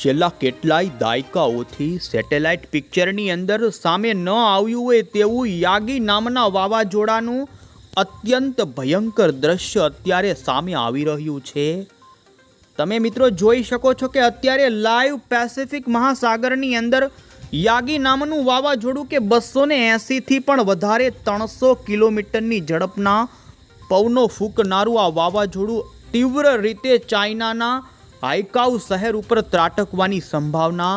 છેલ્લા કેટલાય દાયકાઓથી સેટેલાઇટ પિક્ચરની અંદર સામે ન આવ્યું હોય તેવું યાગી નામના વાવાઝોડાનું અત્યંત ભયંકર દ્રશ્ય અત્યારે સામે આવી રહ્યું છે. તમે મિત્રો જોઈ શકો છો કે અત્યારે લાઈવ પેસિફિક મહાસાગરની અંદર યાગી નામનું વાવાઝોડું કે બસો ને એંસીથી પણ વધારે ત્રણસો કિલોમીટરની ઝડપના પવનો ફૂંકનારું આ વાવાઝોડું તીવ્ર રીતે ચાઇનાના હાઈકાઉ શહેર ઉપર ત્રાટકવાની સંભાવના?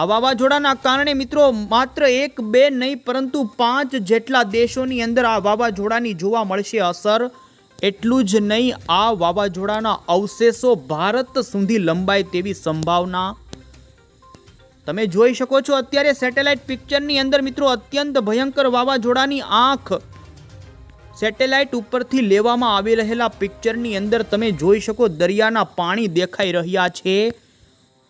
આ વાવાઝોડાના કારણે મિત્રો માત્ર એક, બે નહીં, પરંતુ પાંચ જેટલા દેશોની અંદર આ વાવાઝોડાની જોવા મળશે અસર. એટલું જ નહીં, આ વાવાઝોડાના અવશેષો ભારત સુધી લંબાય તેવી સંભાવના. તમે જોઈ શકો છો, અત્યારે સેટેલાઇટ પિક્ચરની અંદર મિત્રો અત્યંત ભયંકર વાવાઝોડાની આંખ સેટેલાઇટ ઉપરથી લેવામાં આવી રહેલા પિક્ચરની અંદર તમે જોઈ શકો દરિયાના પાણી દેખાઈ રહ્યા છે.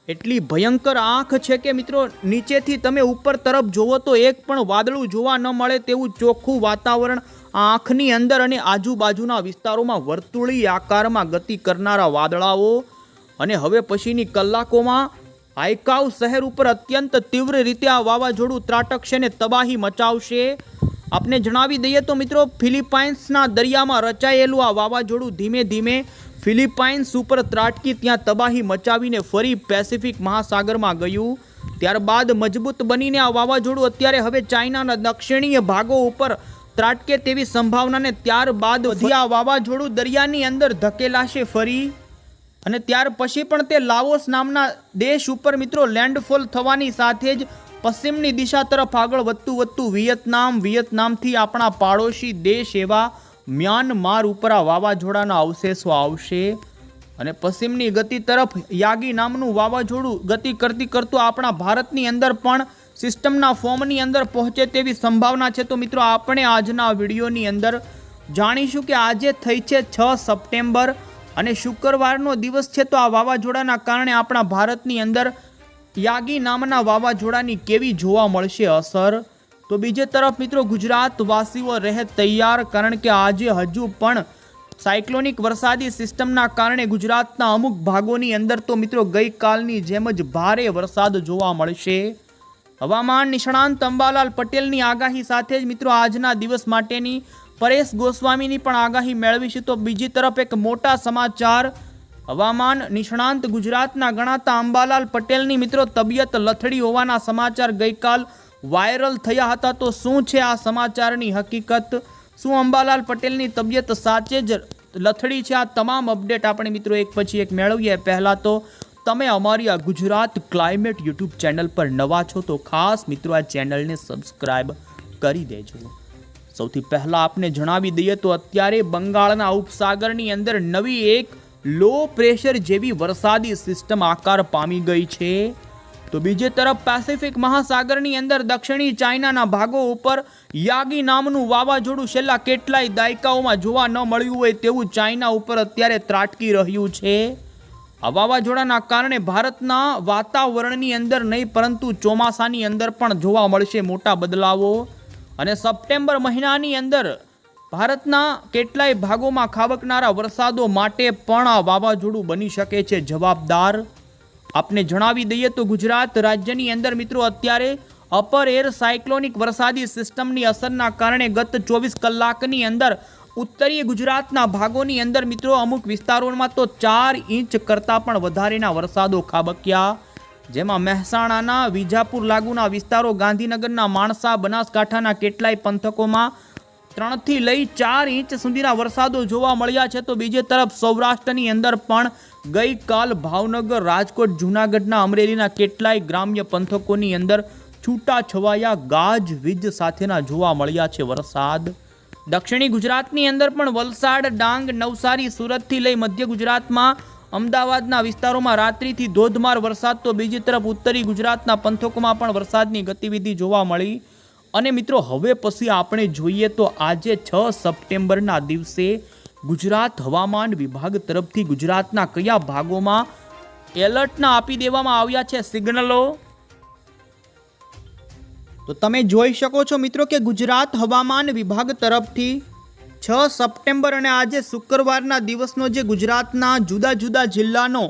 એટલી ભયંકર આંખ છે કે મિત્રો, નીચેથી તમે ઉપર તરફ જોવો તો એક પણ વાદળું જોવા ન મળે તેવું ચોખ્ખું વાતાવરણ આંખની અંદર અને આજુબાજુના વિસ્તારોમાં વર્તુળી આકારમાં ગતિ કરનારા વાદળાઓ. અને હવે પછીની કલાકોમાં હાઈકાવ શહેર ઉપર અત્યંત તીવ્ર રીતે આ વાવાઝોડું ત્રાટકશે ને તબાહી મચાવશે. આપને જણાવી દઈએ તો મિત્રો ફિલિપાઇન્સના દરિયામાં રચાયેલું આ વાવાઝોડું ધીમે ધીમે ફિલિપાઇન્સ ઉપર ત્રાટકી ત્યાં તબાહી મચાવીને ફરી પેસિફિક મહાસાગરમાં ગયું. ત્યારબાદ મજબૂત બનીને આ વાવાઝોડું અત્યારે હવે ચાઇનાના દક્ષિણીય ભાગો ઉપર ત્રાટકે તેવી સંભાવનાને ત્યારબાદ વધી આ વાવાઝોડું દરિયાની અંદર ધકેલાશે ફરી. અને ત્યાર પછી પણ તે લાઓસ નામના દેશ ઉપર મિત્રો લેન્ડફોલ થવાની સાથે જ પશ્ચિમની દિશા તરફ આગળ વધતું વધતું વિયેતનામ, વિયેતનામથી આપણા પાડોશી દેશ એવા મ્યાનમાર ઉપર આ વાવાઝોડાના અવશેષો આવશે. અને પશ્ચિમની ગતિ તરફ યાગી નામનું વાવાઝોડું ગતિ કરતી કરતું આપણા ભારતની અંદર પણ સિસ્ટમના ફોર્મની અંદર પહોંચે તેવી સંભાવના છે. તો મિત્રો, આપણે આજના વિડીયોની અંદર જાણીશું કે આજે થઈ છે છ સપ્ટેમ્બર અને શુક્રવારનો દિવસ છે. તો આ વાવાઝોડાના કારણે આપણા ભારતની અંદર યાગી નામના વાવાઝોડાની કેવી જોવા મળશે અસર? તો બીજે તરફ મિત્રો ગુજરાત વાસીઓ રહે તૈયાર, કારણ કે આજે હજુ પણ સાયક્લોનિક વરસાદી સિસ્ટમના કારણે ગુજરાતના અમુક ભાગોની અંદર તો મિત્રો ગઈકાલની જેમ જ ભારે વરસાદ જોવા મળશે. હવામાન નિષ્ણાંત અંબાલાલ પટેલની આગાહી સાથે જ મિત્રો આજના દિવસ માટેની પરેશ ગોસ્વામીની પણ આગાહી મેળવીશું. તો બીજી તરફ એક મોટા સમાચાર હવામાન નિષ્ણાંત ગુજરાતના ગણાતા અંબાલાલ પટેલની મિત્રો તબિયત લથડી હોવાના સમાચાર ગઈકાલ વાયરલ થયા હતા. તો શું છે આ સમાચારની હકીકત? શું અંબાલાલ પટેલની તબિયત સાચે જ લથડી છે? આ તમામ અપડેટ આપણે મિત્રો એક પછી એક મેળવીએ. પહેલાં તો તમે અમારી આ ગુજરાત ક્લાઇમેટ યુટ્યુબ ચેનલ પર નવા છો તો ખાસ મિત્રો આ ચેનલને સબસ્ક્રાઇબ કરી દેજો. સૌથી પહેલાં આપને જણાવી દઈએ તો અત્યારે બંગાળના ઉપસાગરની અંદર નવી એક લો પ્રેશર જેવી વરસાદી સિસ્ટમ આકાર પામી ગઈ છે. તો બીજી તરફ પેસિફિક મહાસાગરની અંદર દક્ષિણી ચાઇનાના ભાગો ઉપર યાગી નામનું વાવાઝોડું છેલ્લા કેટલાય દાયકાઓમાં જોવા ન મળ્યું હોય તેવું ચાઇના ઉપર અત્યારે ત્રાટકી રહ્યું છે. આ વાવાઝોડાના કારણે ભારતના વાતાવરણની અંદર નહીં, પરંતુ ચોમાસાની અંદર પણ જોવા મળશે મોટા બદલાવો. અને સપ્ટેમ્બર મહિનાની અંદર ભારતના કેટલાય ભાગોમાં ખાબકનારા વરસાદો માટે પણ આ વાવાઝોડું બની શકે છે, જવાબદાર. આપને જણાવી દઈએ તો ગુજરાત રાજ્યની અંદર મિત્રો અત્યારે અપર એર સાયક્લોનિક વરસાદી સિસ્ટમની અસરના કારણે ગત ચોવીસ કલાકની અંદર ઉત્તરીય ગુજરાતના ભાગોની અંદર મિત્રો અમુક વિસ્તારોમાં તો ચાર ઇંચ કરતાં પણ વધારેના વરસાદો ખાબક્યા. જેમાં મહેસાણાના, વિજાપુર લાગુના વિસ્તારો, ગાંધીનગરના માણસા, બનાસકાંઠાના કેટલાય પંથકોમાં ત્રણથી લઈ ચાર ઇંચ સુધીના વરસાદો જોવા મળ્યા છે. તો બીજી તરફ સૌરાષ્ટ્રની અંદર પણ ગઈકાલ ભાવનગર, રાજકોટ, જૂનાગઢના અમરેલીના કેટલાય ગ્રામ્ય પંથકોની અંદર છૂટા છવાયા ગાજ વીજ સાથેના જોવા મળ્યા છે વરસાદ. દક્ષિણી ગુજરાતની અંદર પણ વલસાડ, ડાંગ, નવસારી, સુરતથી લઈ મધ્ય ગુજરાતમાં અમદાવાદના વિસ્તારોમાં રાત્રિથી ધોધમાર વરસાદ. તો બીજી તરફ ઉત્તરી ગુજરાતના પંથકોમાં પણ વરસાદની ગતિવિધિ જોવા મળી અને મિત્રો, હવે પછી આપણે જોઈએ તો આજે છ સપ્ટેમ્બરના દિવસે ગુજરાત હવામાન વિભાગ તરફથી ગુજરાતના કયા ભાગોમાં એલર્ટના આપી દેવામાં આવ્યા છે સિગ્નલો? તો તમે જોઈ શકો છો મિત્રો કે ગુજરાત હવામાન વિભાગ તરફથી છ સપ્ટેમ્બર અને આજે શુક્રવારના દિવસનો જે ગુજરાતના જુદા જુદા જિલ્લાનો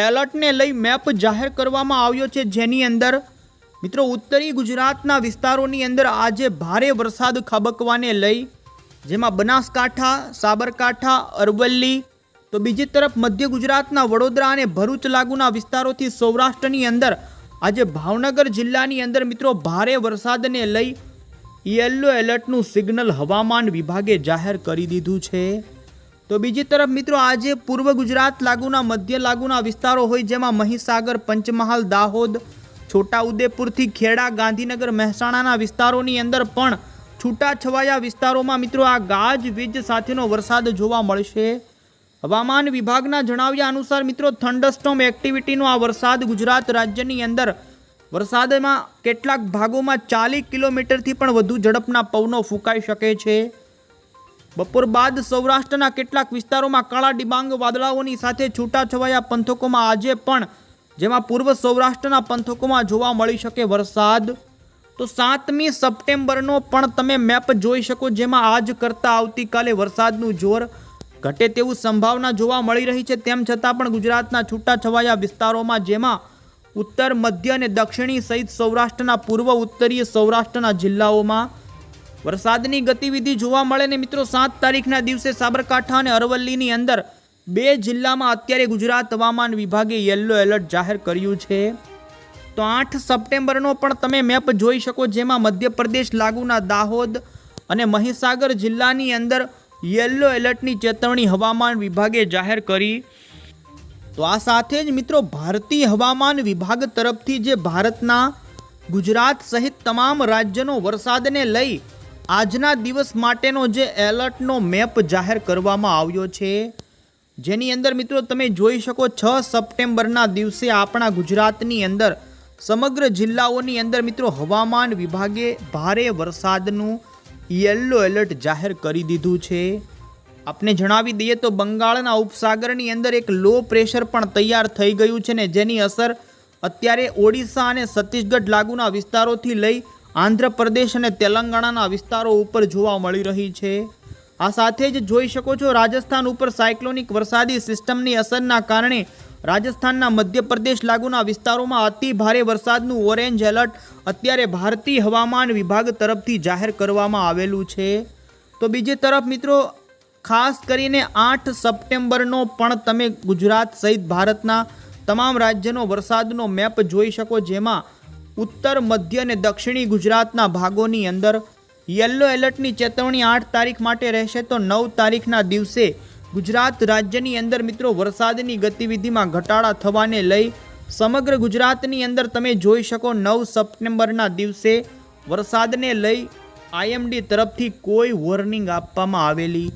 એલર્ટને લઈ મેપ જાહેર કરવામાં આવ્યો છે, જેની અંદર મિત્રો, ઉત્તરી ગુજરાતના વિસ્તારોની અંદર આજે ભારે વરસાદ ખાબકવાને લઈ, જેમાં બનાસકાંઠા, સાબરકાંઠા, અરવલ્લી, તો બીજી તરફ મધ્ય ગુજરાતના વડોદરા અને ભરૂચ લાગુના વિસ્તારોથી સૌરાષ્ટ્રની અંદર આજે ભાવનગર જિલ્લાની અંદર મિત્રો ભારે વરસાદને લઈ યલો એલર્ટનું સિગ્નલ હવામાન વિભાગે જાહેર કરી દીધું છે. તો બીજી તરફ મિત્રો, આજે પૂર્વ ગુજરાત લાગુના મધ્ય લાગુના વિસ્તારો હોય, જેમાં મહીસાગર, પંચમહાલ, દાહોદ છોટાઉદેપુરથી ખેડા ગાંધીનગર મહેસાણાના વિસ્તારોની અંદર પણ છૂટાછવાયા વિસ્તારોમાં મિત્રો આ ગાજવીજ સાથેનો વરસાદ જોવા મળશે. હવામાન વિભાગના જણાવ્યા અનુસાર મિત્રો થંડરસ્ટોમ એક્ટિવિટીનો આ વરસાદ ગુજરાત રાજ્યની અંદર વરસાદમાં કેટલાક ભાગોમાં ચાલીસ કિલોમીટરથી પણ વધુ ઝડપના પવનો ફૂંકાઈ શકે છે. બપોર બાદ સૌરાષ્ટ્રના કેટલાક વિસ્તારોમાં કાળા ડિબાંગ વાદળાઓની સાથે છૂટાછવાયા પંથકોમાં આજે પણ જેમાં પૂર્વ સૌરાષ્ટ્રના પંથકોમાં જોવા મળી શકે વરસાદ. તો સાતમી સપ્ટેમ્બરનો પણ તમે મેપ જોઈ શકો જેમાં આજ કરતાં આવતીકાલે વરસાદનું જોર ઘટે તેવું સંભાવના જોવા મળી રહી છે. તેમ છતાં પણ ગુજરાતના છૂટાછવાયા વિસ્તારોમાં જેમાં ઉત્તર, મધ્ય અને દક્ષિણી સહિત સૌરાષ્ટ્રના પૂર્વ ઉત્તરીય સૌરાષ્ટ્રના જિલ્લાઓમાં વરસાદની ગતિવિધિ જોવા મળે ને મિત્રો, સાત તારીખના દિવસે સાબરકાંઠા અને અરવલ્લીની અંદર બે જિલ્લામાં અત્યારે ગુજરાત હવામાન વિભાગે યલો એલર્ટ જાહેર કર્યું છે. તો આઠ સપ્ટેમ્બરનો પણ તમે મેપ જોઈ શકો જેમાં મધ્યપ્રદેશ લાગુના દાહોદ અને મહીસાગર જિલ્લાની અંદર યલો એલર્ટની ચેતવણી હવામાન વિભાગે જાહેર કરી. તો આ સાથે જ મિત્રો ભારતીય હવામાન વિભાગ તરફથી જે ભારતના ગુજરાત સહિત તમામ રાજ્યનો વરસાદને લઈ આજના દિવસ માટેનો જે એલર્ટનો મેપ જાહેર કરવામાં આવ્યો છે. જેની અંદર મિત્રો તમે જોઈ શકો છ સપ્ટેમ્બરના દિવસે આપણા ગુજરાતની અંદર સમગ્ર જિલ્લાઓની અંદર મિત્રો હવામાન વિભાગે ભારે વરસાદનું યલો એલર્ટ જાહેર કરી દીધું છે. આપને જણાવી દઈએ તો બંગાળના ઉપસાગરની અંદર એક લો પ્રેશર પણ તૈયાર થઈ ગયું છે ને જેની અસર અત્યારે ઓડિશા અને છત્તીસગઢ લાગુના વિસ્તારોથી લઈ આંધ્રપ્રદેશ અને તેલંગાણાના વિસ્તારો ઉપર જોવા મળી રહી છે. આ સાથે જ જોઈ શકો છો રાજસ્થાન ઉપર સાયક્લોનિક વરસાદી સિસ્ટમની અસરના કારણે રાજસ્થાનના મધ્યપ્રદેશ લાગુના વિસ્તારોમાં અતિ ભારે વરસાદનું ઓરેન્જ એલર્ટ અત્યારે ભારતીય હવામાન વિભાગ તરફથી જાહેર કરવામાં આવેલું છે. તો બીજી તરફ મિત્રો, ખાસ કરીને આઠ સપ્ટેમ્બરનો પણ તમે ગુજરાત સહિત ભારતના તમામ રાજ્યનો વરસાદનો મેપ જોઈ શકો જેમાં ઉત્તર, મધ્ય અને દક્ષિણી ગુજરાતના ભાગોની અંદર યલો એલર્ટની ચેતવણી આઠ તારીખ માટે રહેશે તો નવ તારીખના દિવસે ગુજરાત રાજ્યની અંદર મિત્રો વરસાદની ગતિવિધિમાં ઘટાડા થવાને લઈ સમગ્ર ગુજરાતની અંદર તમે જોઈ શકો નવ સપ્ટેમ્બરના દિવસે વરસાદને લઈ આઈએમડી તરફથી કોઈ વોર્નિંગ આપવામાં આવેલી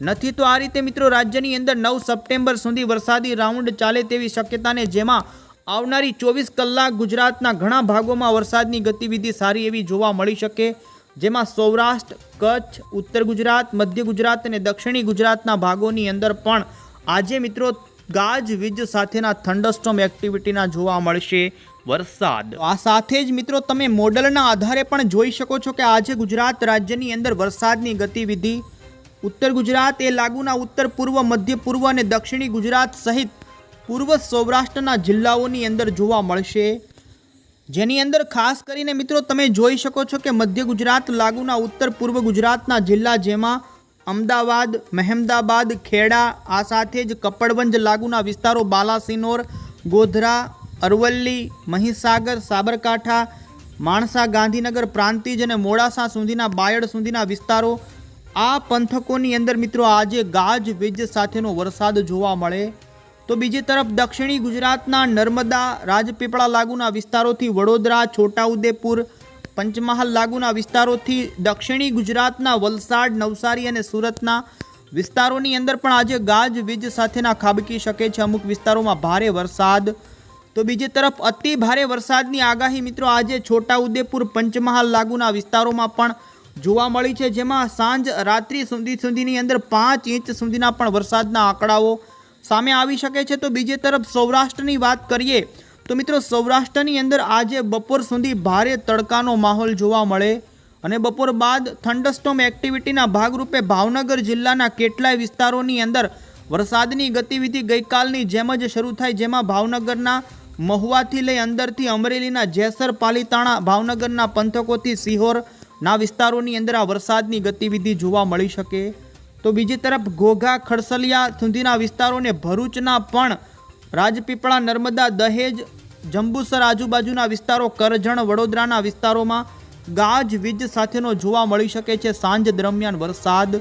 નથી. તો આ રીતે મિત્રો રાજ્યની અંદર નવ સપ્ટેમ્બર સુધી વરસાદી રાઉન્ડ ચાલે તેવી શક્યતાને જેમાં આવનારી ચોવીસ કલાક ગુજરાતના ઘણા ભાગોમાં વરસાદની ગતિવિધિ સારી એવી જોવા મળી શકે. જેમાં સૌરાષ્ટ્ર, કચ્છ, ઉત્તર ગુજરાત, મધ્ય ગુજરાત અને દક્ષિણી ગુજરાતના ભાગોની અંદર પણ આજે મિત્રો ગાજવીજ સાથેના થંડરસ્ટોમ એક્ટિવિટીના જોવા મળશે વરસાદ. આ સાથે જ મિત્રો તમે મોડલના આધારે પણ જોઈ શકો છો કે આજે ગુજરાત રાજ્યની અંદર વરસાદની ગતિવિધિ ઉત્તર ગુજરાત એ લાગુના ઉત્તર પૂર્વ, મધ્ય પૂર્વ અને દક્ષિણી ગુજરાત સહિત પૂર્વ સૌરાષ્ટ્રના જિલ્લાઓની અંદર જોવા મળશે. જેની અંદર ખાસ કરીને મિત્રો તમે જોઈ શકો છો કે મધ્ય ગુજરાત, લાગુના ઉત્તર, પૂર્વ ગુજરાતના જિલ્લા જેમાં અમદાવાદ, મહેમદાબાદ, ખેડા, આ સાથે જ કપડવંજ, લાગુના વિસ્તારો બાલાસિનોર, ગોધરા, અરવલ્લી, મહીસાગર, સાબરકાંઠા, માણસા, ગાંધીનગર, પ્રાંતિજ અને મોડાસા સુધીના, બાયડ સુધીના વિસ્તારો આ પંથકોની અંદર મિત્રો આજે ગાજવીજ સાથેનો વરસાદ જોવા મળે તો બીજી તરફ દક્ષિણી ગુજરાતના નર્મદા રાજપીપળા લાગુના વિસ્તારોથી વડોદરા, છોટાઉદેપુર, પંચમહાલ લાગુના વિસ્તારોથી દક્ષિણી ગુજરાતના વલસાડ, નવસારી અને સુરતના વિસ્તારોની અંદર પણ આજે ગાજવીજ સાથેના ખાબકી શકે છે. અમુક વિસ્તારોમાં ભારે વરસાદ. તો બીજી તરફ અતિ ભારે વરસાદની આગાહી મિત્રો આજે છોટાઉદેપુર, પંચમહાલ લાગુના વિસ્તારોમાં પણ જોવા મળી છે, જેમાં સાંજ રાત્રિ સુધી સુધીની અંદર પાંચ ઇંચ સુધીના પણ વરસાદના આંકડાઓ સામે આવી શકે છે, તો બીજી તરફ સૌરાષ્ટ્રની વાત કરીએ, તો મિત્રો સૌરાષ્ટ્રની અંદર આજે બપોર સુધી ભારે તડકાનો માહોલ જોવા મળે અને બપોર બાદ થંડરસ્ટોમ એક્ટિવિટીના ભાગરૂપે ભાવનગર જિલ્લાના કેટલાય વિસ્તારોની અંદર વરસાદની ગતિવિધિ ગઈકાલની જેમ જ શરૂ થાય, જેમાં ભાવનગરના મહુવાથી લઈ અંદરથી અમરેલીના જેસર, પાલીતાણા, ભાવનગરના પંથકોથી સિહોરના વિસ્તારોની અંદર આ વરસાદની ગતિવિધિ જોવા મળી શકે. તો બીજી તરફ ઘોઘા ખડસલિયા સુધીના વિસ્તારોને ભરૂચના પણ રાજપીપળા, નર્મદા, દહેજ, જંબુસર આજુબાજુના વિસ્તારો, કરજણ, વડોદરાના વિસ્તારોમાં ગાજ, વીજ સાથેનો જોવા મળી શકે છે સાંજ દરમિયાન વરસાદ.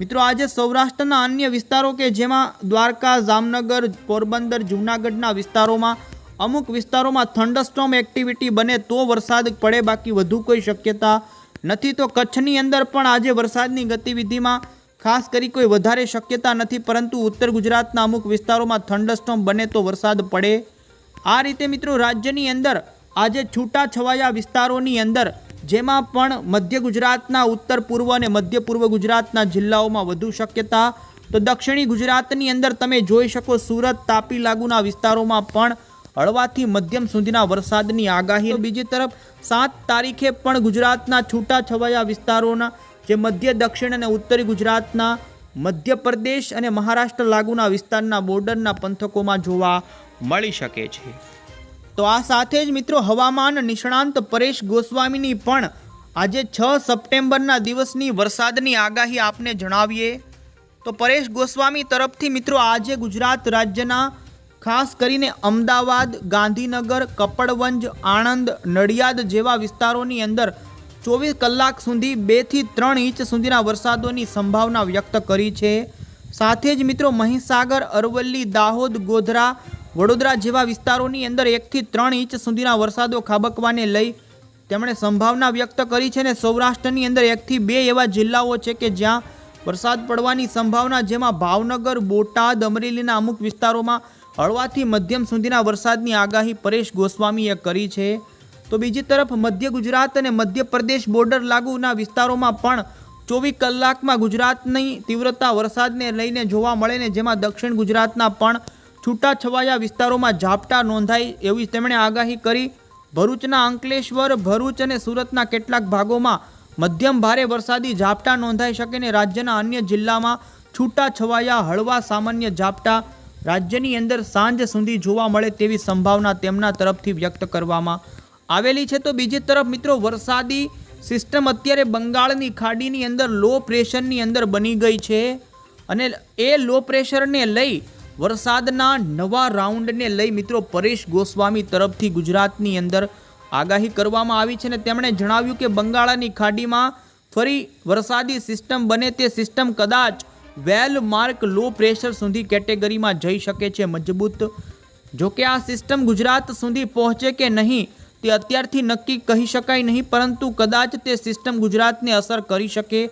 મિત્રો, આજે સૌરાષ્ટ્રના અન્ય વિસ્તારો કે જેમાં દ્વારકા, જામનગર, પોરબંદર, જૂનાગઢના વિસ્તારોમાં અમુક વિસ્તારોમાં થંડરસ્ટોમ એક્ટિવિટી બને તો વરસાદ પડે, બાકી વધુ કોઈ શક્યતા નથી. તો કચ્છની અંદર પણ આજે વરસાદની ગતિવિધિમાં ખાસ કરી કોઈ વધારે શક્યતા નથી, પરંતુ ઉત્તર ગુજરાતના અમુક વિસ્તારોમાં થંડરસ્ટોમ બને તો વરસાદ પડે. આ રીતે મિત્રો રાજ્યની અંદર આજે છૂટા છવાયા વિસ્તારોની અંદર, જેમાં પણ મધ્ય ગુજરાતના ઉત્તર પૂર્વ અને મધ્ય પૂર્વ ગુજરાતના જિલ્લાઓમાં વધુ શક્યતા. તો દક્ષિણી ગુજરાતની અંદર તમે જોઈ શકો સુરત, તાપી લાગુના વિસ્તારોમાં પણ હળવાથી મધ્યમ સુધીના વરસાદની આગાહી. બીજી તરફ, સાત તારીખે પણ ગુજરાતના છૂટા છવાયા વિસ્તારોના જે મધ્ય, દક્ષિણ અને ઉત્તરી ગુજરાતના મધ્યપ્રદેશ અને મહારાષ્ટ્ર લાગુના વિસ્તારના બોર્ડરના પંથકોમાં જોવા મળી શકે છે. તો આ સાથે જ મિત્રો હવામાન નિષ્ણાંત પરેશ ગોસ્વામીની પણ આજે છ સપ્ટેમ્બરના દિવસની વરસાદની આગાહી આપને જણાવીએ. તો પરેશ ગોસ્વામી તરફથી મિત્રો આજે ગુજરાત રાજ્યના ખાસ કરીને અમદાવાદ, ગાંધીનગર, કપડવંજ, આણંદ, નડિયાદ જેવા વિસ્તારોની અંદર ચોવીસ કલાક સુધી બેથી ત્રણ ઇંચ સુધીના વરસાદોની સંભાવના વ્યક્ત કરી છે. સાથે જ મિત્રો મહીસાગર, અરવલ્લી, દાહોદ, ગોધરા, વડોદરા જેવા વિસ્તારોની અંદર એકથી ત્રણ ઇંચ સુધીના વરસાદો ખાબકવાને લઈ તેમણે સંભાવના વ્યક્ત કરી છે અને સૌરાષ્ટ્રની અંદર એકથી બે એવા જિલ્લાઓ છે કે જ્યાં વરસાદ પડવાની સંભાવના જેમાં ભાવનગર, બોટાદ, અમરેલીના અમુક વિસ્તારોમાં હળવાથી મધ્યમ સુધીના વરસાદની આગાહી પરેશ ગોસ્વામીએ કરી છે. તો બીજી તરફ મધ્ય ગુજરાત અને મધ્યપ્રદેશ બોર્ડર લાગુના વિસ્તારોમાં પણ ચોવીસ કલાકમાં ગુજરાતની તીવ્રતા વરસાદને લઈને જોવા મળે ને જેમાં દક્ષિણ ગુજરાતના પણ છૂટાછવાયા વિસ્તારોમાં ઝાપટા નોંધાય એવી તેમણે આગાહી કરી. ભરૂચના અંકલેશ્વર, ભરૂચ અને સુરતના કેટલાક ભાગોમાં મધ્યમ ભારે વરસાદી ઝાપટા નોંધાઈ શકે ને રાજ્યના અન્ય જિલ્લામાં છૂટાછવાયા હળવા સામાન્ય ઝાપટા રાજ્યની અંદર સાંજ સુધી જોવા મળે તેવી સંભાવના તેમના તરફથી વ્યક્ત કરવામાં આવેલી છે તો બીજી તરફ મિત્રો વરસાદી સિસ્ટમ અત્યારે બંગાળની ખાડીની અંદર લો પ્રેશરની અંદર બની ગઈ છે અને એ લો પ્રેશરને લઈ વરસાદના નવા રાઉન્ડને લઈ મિત્રો પરેશ ગોસ્વામી તરફથી ગુજરાતની અંદર આગાહી કરવામાં આવી છે અને તેમણે જણાવ્યું કે બંગાળાની ખાડીમાં ફરી વરસાદી સિસ્ટમ બને તે સિસ્ટમ કદાચ વેલ માર્ક લો પ્રેશર સુધી કેટેગરીમાં જઈ શકે છે મજબૂત. જો કે આ સિસ્ટમ ગુજરાત સુધી પહોંચે કે નહીં તે અત્યારથી નક્કી કહી શકાય નહીં, પરંતુ કદાચ તે સિસ્ટમ ગુજરાતને અસર કરી શકે.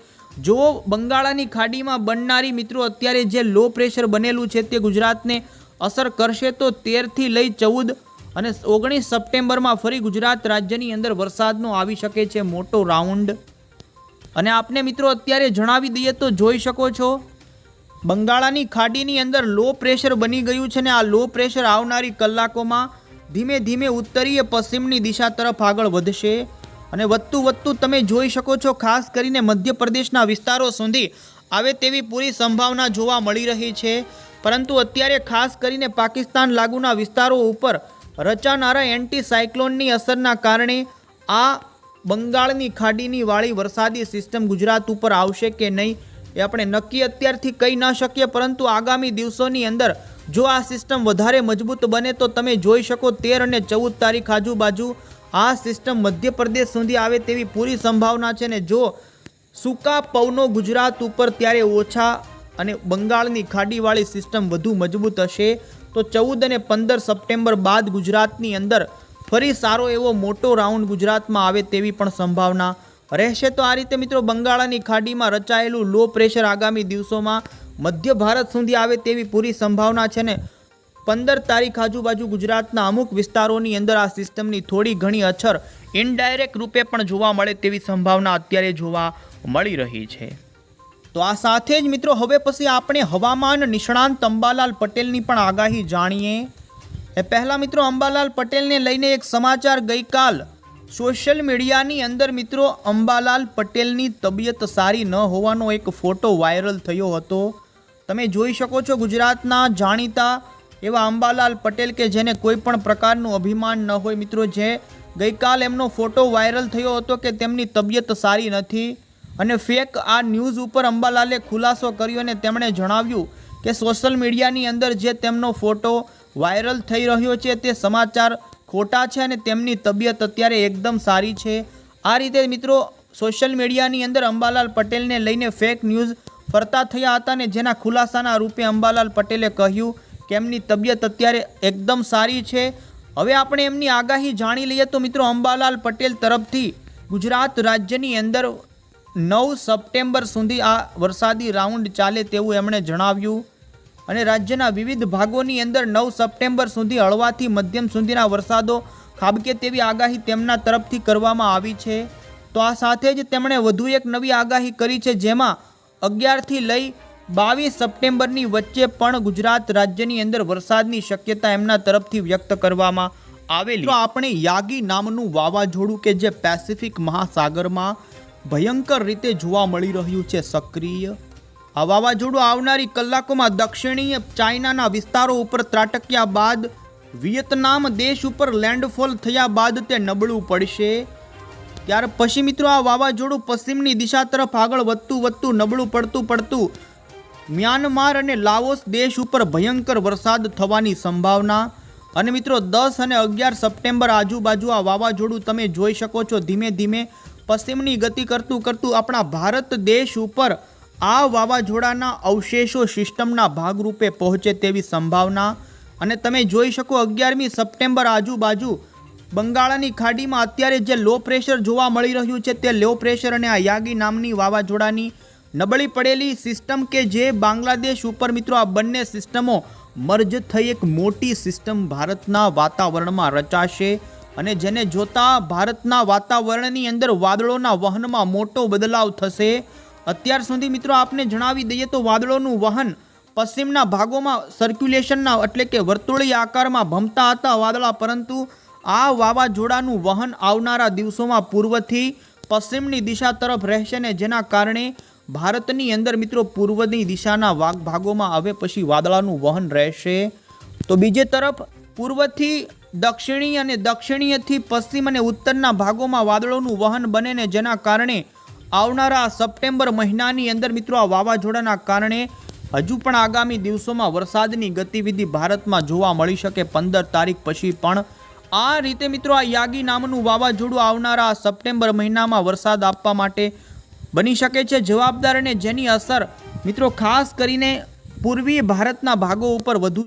જો બંગાળાની ખાડીમાં બનનારી મિત્રો અત્યારે જે લો પ્રેશર બનેલું છે તે ગુજરાતને અસર કરશે તો તેરથી લઈ ચૌદ અને ઓગણીસ સપ્ટેમ્બરમાં ફરી ગુજરાત રાજ્યની અંદર વરસાદનો આવી શકે છે મોટો રાઉન્ડ. અને આપને મિત્રો અત્યારે જણાવી દઈએ તો જોઈ શકો છો, બંગાળાની ખાડીની અંદર લો પ્રેશર બની ગયું છે ને આ લો પ્રેશર આવનારી કલાકોમાં ધીમે ધીમે ઉત્તરીય પશ્ચિમની દિશા તરફ આગળ વધશે. અને વધતું વધતું તમે જોઈ શકો છો, ખાસ કરીને મધ્યપ્રદેશના વિસ્તારો સુધી આવે તેવી પૂરી સંભાવના જોવા મળી રહી છે. પરંતુ અત્યારે ખાસ કરીને પાકિસ્તાન લાગુના વિસ્તારો ઉપર રચાનારા એન્ટી સાયક્લોનની અસરના કારણે આ બંગાળની ખાડીની વાળી વરસાદી સિસ્ટમ ગુજરાત ઉપર આવશે કે નહીં એ આપણે નક્કી અત્યારથી કહી ન શકીએ, પરંતુ આગામી દિવસોની અંદર જો આ સિસ્ટમ વધારે મજબૂત બને તો તમે જોઈ શકો તેર અને ચૌદ તારીખ આજુબાજુ આ સિસ્ટમ મધ્યપ્રદેશ સુધી આવે તેવી પૂરી સંભાવના છે ને જો સૂકા પવનો ગુજરાત ઉપર ત્યારે ઓછા અને બંગાળની ખાડીવાળી સિસ્ટમ વધુ મજબૂત હશે, તો ચૌદ અને પંદર સપ્ટેમ્બર બાદ ગુજરાતની અંદર ફરી સારો એવો મોટો રાઉન્ડ ગુજરાતમાં આવે તેવી પણ સંભાવના રહેશે તો આ રીતે મિત્રો બંગાળાની ખાડીમાં રચાયેલું લો પ્રેશર આગામી દિવસોમાં મધ્ય ભારત સુધી આવે તેવી પૂરી સંભાવના છે ને. પંદર તારીખ આજુબાજુ ગુજરાતના અમુક વિસ્તારોની અંદર આ સિસ્ટમની થોડી ઘણી અછર ઇનડાયરેક્ટ રૂપે પણ જોવા મળે તેવી સંભાવના અત્યારે જોવા મળી રહી છે. તો આ સાથે જ મિત્રો હવે પછી આપણે હવામાન નિષ્ણાંત અંબાલાલ પટેલની પણ આગાહી જાણીએ. એ પહેલાં મિત્રો અંબાલાલ પટેલને લઈને એક સમાચાર ગઈકાલ સોશિયલ મીડિયાની અંદર મિત્રો અંબાલાલ પટેલની તબિયત સારી ન હોવાનો એક ફોટો વાયરલ થયો હતો. તમે જોઈ શકો છો ગુજરાતના જાણીતા એવા અંબાલાલ પટેલ કે જેને કોઈ પણ પ્રકારનું અભિમાન ન હોય મિત્રો, જે ગઈકાલ એમનો ફોટો વાયરલ થયો હતો કે તેમની તબિયત સારી નથી. અને ફેક આ ન્યૂઝ ઉપર અંબાલાલે ખુલાસો કર્યો અને તેમણે જણાવ્યું કે સોશિયલ મીડિયાની અંદર જે તેમનો ફોટો વાયરલ થઈ રહ્યો છે તે સમાચાર ખોટા છે અને તેમની તબિયત અત્યારે એકદમ સારી છે. આ રીતે મિત્રો સોશિયલ મીડિયાની અંદર અંબાલાલ પટેલને લઈને ફેક ન્યૂઝ ફરતા થયા હતા ને જેના ખુલાસાના રૂપે અંબાલાલ પટેલે કહ્યું કે એમની તબિયત અત્યારે એકદમ સારી છે. હવે આપણે એમની આગાહી જાણી લઈએ તો મિત્રો, અંબાલાલ પટેલ તરફથી ગુજરાત રાજ્યની અંદર નવ સપ્ટેમ્બર સુધી આ વરસાદી રાઉન્ડ ચાલે તેવું એમણે જણાવ્યું. અને રાજ્યના વિવિધ ભાગોની અંદર નવ સપ્ટેમ્બર સુધી હળવાથી મધ્યમ સુધીના વરસાદો ખાબકે તેવી આગાહી તેમના તરફથી કરવામાં આવી છે. તો આ સાથે જ તેમણે વધુ એક નવી આગાહી કરી છે જેમાં અગિયારથી લઈ બાવીસ સપ્ટેમ્બરની વચ્ચે પણ ગુજરાત રાજ્યની અંદર વરસાદની શક્યતા એમના તરફથી વ્યક્ત કરવામાં આવેલી. આપણે યાગી નામનું વાવાઝોડું કે જે પેસિફિક મહાસાગરમાં ભયંકર રીતે જોવા મળી રહ્યું છે, સક્રિય આ વાવાઝોડું આવનારી કલાકોમાં દક્ષિણીય ચાઇનાના વિસ્તારો ઉપર ત્રાટક્યા બાદ વિયેતનામ દેશ ઉપર લેન્ડફોલ થયા બાદ તે નબળું પડશે. ત્યાર પછી મિત્રો આ વાવાઝોડું પશ્ચિમની દિશા તરફ આગળ વધતું વધતું નબળું પડતું પડતું મ્યાનમાર અને લાઓસ દેશ ઉપર ભયંકર વરસાદ થવાની સંભાવના. અને મિત્રો દસ અને અગિયાર સપ્ટેમ્બર આજુબાજુ આ વાવાઝોડું તમે જોઈ શકો છો ધીમે ધીમે પશ્ચિમની ગતિ કરતું કરતું આપણા ભારત દેશ ઉપર આ વાવાઝોડાના અવશેષો સિસ્ટમના ભાગરૂપે પહોંચે તેવી સંભાવના અને તમે જોઈ શકો અગિયારમી સપ્ટેમ્બર આજુબાજુ બંગાળાની ખાડીમાં અત્યારે જે લો પ્રેશર જોવા મળી રહ્યું છે તે લો પ્રેશર અને આ યાગી નામની વાવાઝોડાની નબળી પડેલી સિસ્ટમ કે જે બાંગ્લાદેશ ઉપર મિત્રો આ બંને સિસ્ટમો મર્જ થઈ એક મોટી સિસ્ટમ ભારતના વાતાવરણમાં રચાશે અને જેને જોતા ભારતના વાતાવરણની અંદર વાદળોના વહનમાં મોટો બદલાવ થશે. અત્યાર સુધી મિત્રો આપને જણાવી દઈએ તો વાદળોનું વહન પશ્ચિમના ભાગોમાં સર્ક્યુલેશનના એટલે કે વર્તુળીય આકારમાં ભમતા હતા વાદળા, પરંતુ આ વાવાઝોડાનું વહન આવનારા દિવસોમાં પૂર્વથી પશ્ચિમની દિશા તરફ રહેશે ને જેના કારણે ભારતની અંદર મિત્રો પૂર્વની દિશાના વાગ ભાગોમાં હવે પછી વાદળાનું વહન રહેશે. તો બીજી તરફ પૂર્વથી દક્ષિણી અને દક્ષિણીયથી પશ્ચિમ અને ઉત્તરના ભાગોમાં વાદળોનું વહન બને ને જેના કારણે આવનારા સપ્ટેમ્બર મહિનાની અંદર મિત્રો આ વાવાઝોડાના કારણે હજુ પણ આગામી દિવસોમાં વરસાદની ગતિવિધિ ભારતમાં જોવા મળી શકે પંદર તારીખ પછી પણ. આ રીતે મિત્રો આ યાગી નામનું વાવાઝોડું આવનારા સપ્ટેમ્બર મહિનામાં વરસાદ આપવા માટે બની શકે છે. જવાબદાર અને જેની અસર મિત્રો ખાસ કરીને પૂર્વીય ભારતના ભાગો ઉપર વધુ